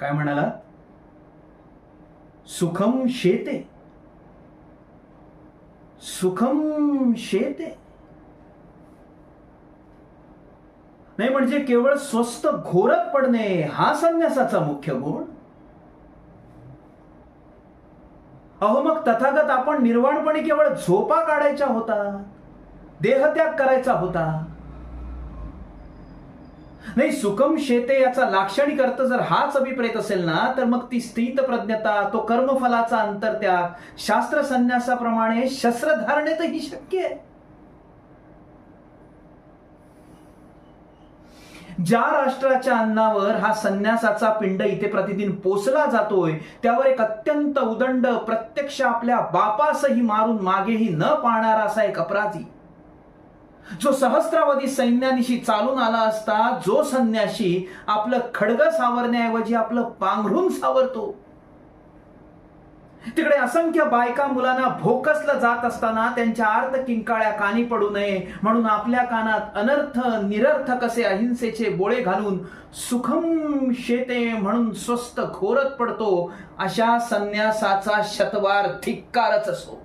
काय म्हणाला? सुखम शेते. सुखम शेते. नाही म्हणजे केवळ स्वस्त घोरत पडणे हा संन्यासाचा मुख्य गुण. अहो मग तथागत आपण निर्वाणपणे केवळ झोपा काढायच्या होता देहत्याग करायचा होता नाही सुकम शेते याचा लाक्षणिक अर्थ जर हाच अभिप्रेत असेल ना तर मग ती स्थित प्रज्ञता तो कर्मफलाचा अंतर त्या शास्त्र संन्यासाप्रमाणे शस्त्र धारणेतही शक्य आहे. ज्या राष्ट्राच्या अन्नावर हा संन्यासाचा पिंड इथे प्रतिदिन पोचला जातोय त्यावर एक अत्यंत उदंड प्रत्यक्ष आपल्या बापासही मारून मागेही न पाहणारा असा एक अपराधी. जो सहस्त्रावधी सैन्यानिशी चालून आला असता जो संन्याशी आपलं खडग सावरण्याऐवजी आपलं पांघरून सावरतो. तिकडे असंख्य बायका मुलांना भोकसलं जात असताना त्यांच्या आर्त किंकाळ्या कानी पडू नये म्हणून आपल्या कानात अनर्थ निरर्थक असे अहिंसेचे बोळे घालून सुखम शेते म्हणून स्वस्त घोरत पडतो अशा संन्यासाचा शतवार धिक्कारच असो